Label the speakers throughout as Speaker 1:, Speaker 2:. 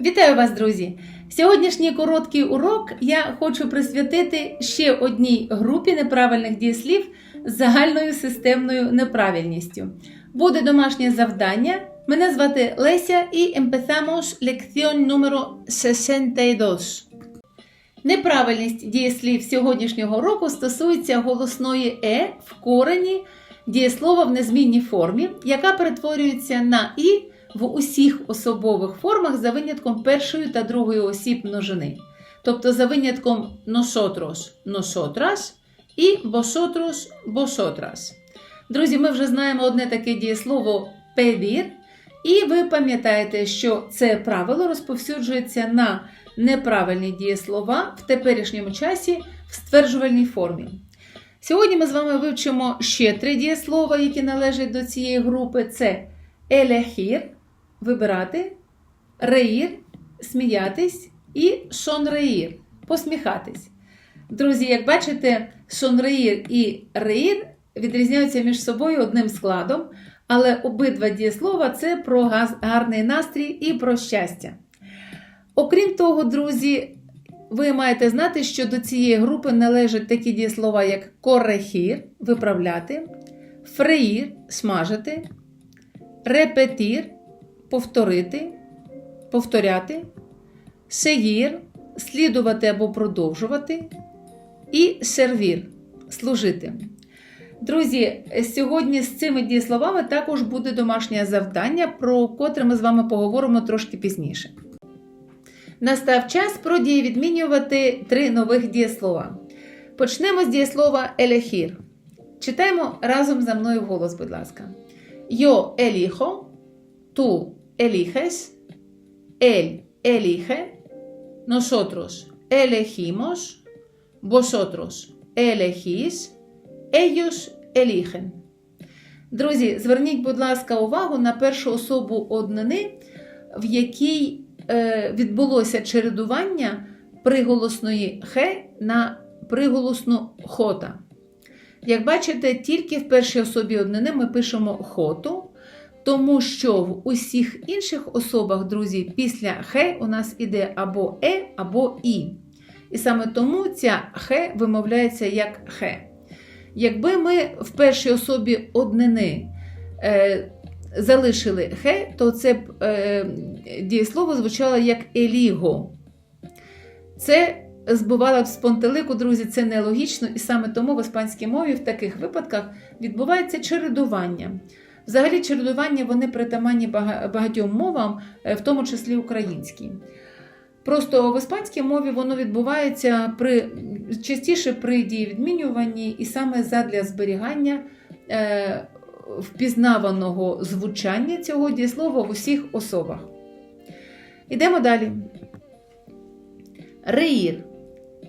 Speaker 1: Вітаю вас, друзі! Сьогоднішній короткий урок я хочу присвятити ще одній групі неправильних дієслів з загальною системною неправильністю. Буде домашнє завдання. Мене звати Леся і empezamos lección número 62. Неправильність дієслів сьогоднішнього року стосується голосної е в корені дієслова в незмінній формі, яка перетворюється на і в усіх особових формах за винятком першої та другої осіб множини. Тобто за винятком nosotros, nosotras і vosotros, vosotras. Друзі, ми вже знаємо одне таке дієслово pedir, і ви пам'ятаєте, що це правило розповсюджується на неправильні дієслова в теперішньому часі в стверджувальній формі. Сьогодні ми з вами вивчимо ще три дієслова, які належать до цієї групи: це елехір вибирати, реїр сміятись і шонреїр посміхатись. Друзі, як бачите, шонреїр і реїр відрізняються між собою одним складом, але обидва дієслова це про гарний настрій і про щастя. Окрім того, друзі, ви маєте знати, що до цієї групи належать такі дієслова, як корехір виправляти, фреїр смажити, репетір повторити, повторяти, сеїр слідувати або продовжувати, і сервір служити. Друзі, сьогодні з цими дієсловами також буде домашнє завдання, про котре ми з вами поговоримо трошки пізніше. Настав час про дієвідмінювати три нових дієслова. Почнемо з дієслова елехір. Читаємо разом за мною вголос, будь ласка. Yo elijo, tú eliges, él elige, nosotros elegimos, vosotros elegís, ellos eligen. Друзі, зверніть, будь ласка, увагу на першу особу однини, в якій е, відбулося чередування приголосної хе на приголосну хота. Як бачите, тільки в першій особі однини ми пишемо хоту, тому що в усіх інших особах, друзі, після хе у нас іде або е, або і. І саме тому ця хе вимовляється як хе. Якби ми в першій особі однини е, залишили хе, то це б е, дієслово звучало як еліго. Це збивало б з понтелику, друзі, це нелогічно, і саме тому в іспанській мові в таких випадках відбувається чередування. Взагалі, чередування вони притаманні багатьом мовам, в тому числі українській. Просто в іспанській мові воно відбувається при, частіше при дієвідмінюванні і саме задля зберігання е, впізнаваного звучання цього дієслова в усіх особах. Ідемо далі. Реїр.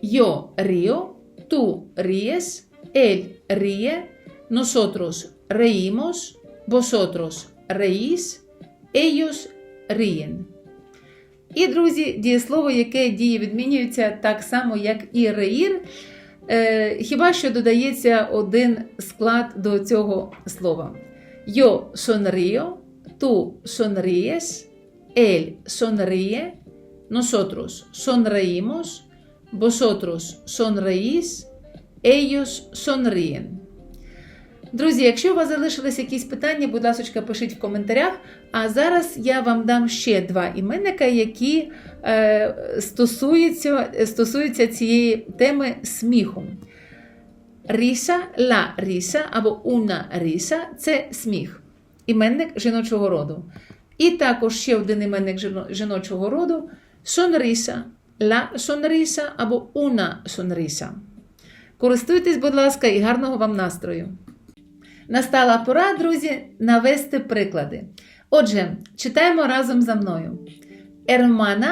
Speaker 1: Yo río, tú ríes, él ríe, nosotros reímos, vosotros reís, ellos ríen. І, друзі, дієслово, яке діє відмінюється так само, як і реїр, е, хіба що додається один склад до цього слова. Sonrío, tú sonríes, él sonríe, nosotros sonreímos, Vosotros sonreís, ellos sonríen. Друзі, якщо у вас залишились якісь питання, будь ласка, пишіть в коментарях. А зараз я вам дам ще два іменника, які е, стосуються, стосуються цієї теми сміху. Ріса, ла ріса або уна ріса це сміх. Іменник жіночого роду. І також ще один іменник жіночого роду сонріса la sonrisa або una sonrisa. Користуйтесь, будь ласка, і гарного вам настрою. Настала пора, друзі, навести приклади. Отже, читаємо разом за мною. Hermana,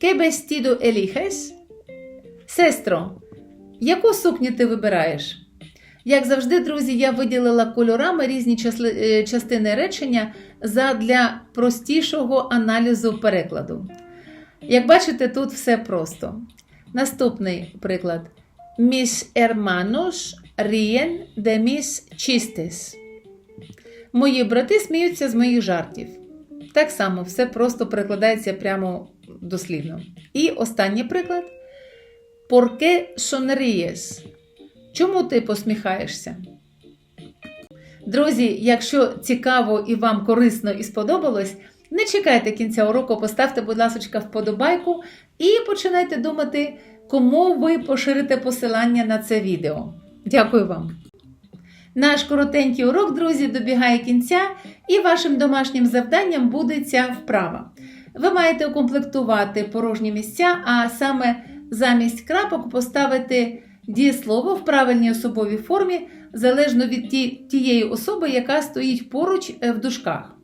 Speaker 1: ¿qué vestido eliges? Сестро, яку сукню ти вибираєш? Як завжди, друзі, я виділила кольорами різні частини речення задля простішого аналізу перекладу. Як бачите, тут все просто. Наступний приклад. Mis hermanos ríen de mis chistes. Мої брати сміються з моїх жартів. Так само все просто перекладається прямо дослідно. І останній приклад. ¿Por qué sonríes? Чому ти посміхаєшся? Друзі, якщо цікаво і вам корисно і сподобалось, не чекайте кінця уроку, поставте, будь ласка, вподобайку і починайте думати, кому ви поширите посилання на це відео. Дякую вам! Наш коротенький урок, друзі, добігає кінця, і вашим домашнім завданням буде ця вправа. Ви маєте укомплектувати порожні місця, а саме замість крапок поставити дієслово в правильній особовій формі, залежно від тієї особи, яка стоїть поруч е, в дужках.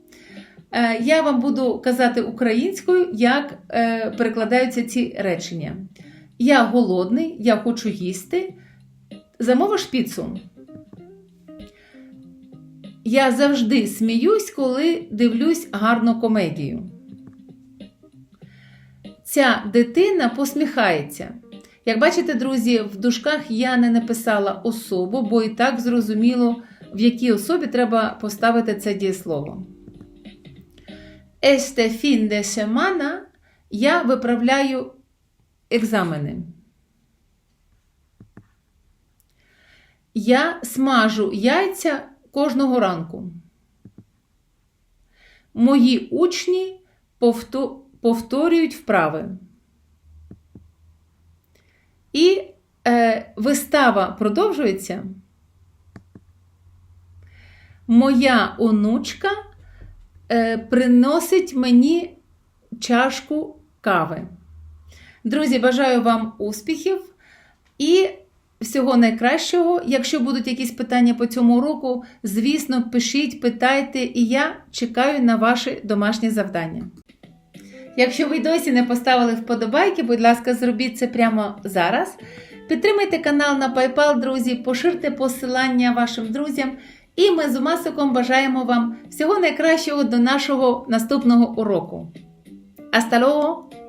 Speaker 1: Е, Я вам буду казати українською, як е, перекладаються ці речення. Я голодний, я хочу їсти. Замовиш піцу. Я завжди сміюсь, коли дивлюсь гарну комедію. Ця дитина посміхається. Як бачите, друзі, в дужках я не написала особу, бо і так зрозуміло, в якій особі треба поставити це дієслово. Este fin de semana я виправляю екзамени. Я смажу яйця кожного ранку. Мої учні повторюють вправи. І е, вистава продовжується. Моя онучка е, приносить мені чашку кави. Друзі, бажаю вам успіхів і всього найкращого. Якщо будуть якісь питання по цьому уроку, звісно, пишіть, питайте, і я чекаю на ваші домашні завдання. Якщо ви досі не поставили вподобайки, будь ласка, зробіть це прямо зараз. Підтримайте канал на PayPal, друзі, поширте посилання вашим друзям. І ми з Умасиком бажаємо вам всього найкращого до нашого наступного уроку. Hasta luego!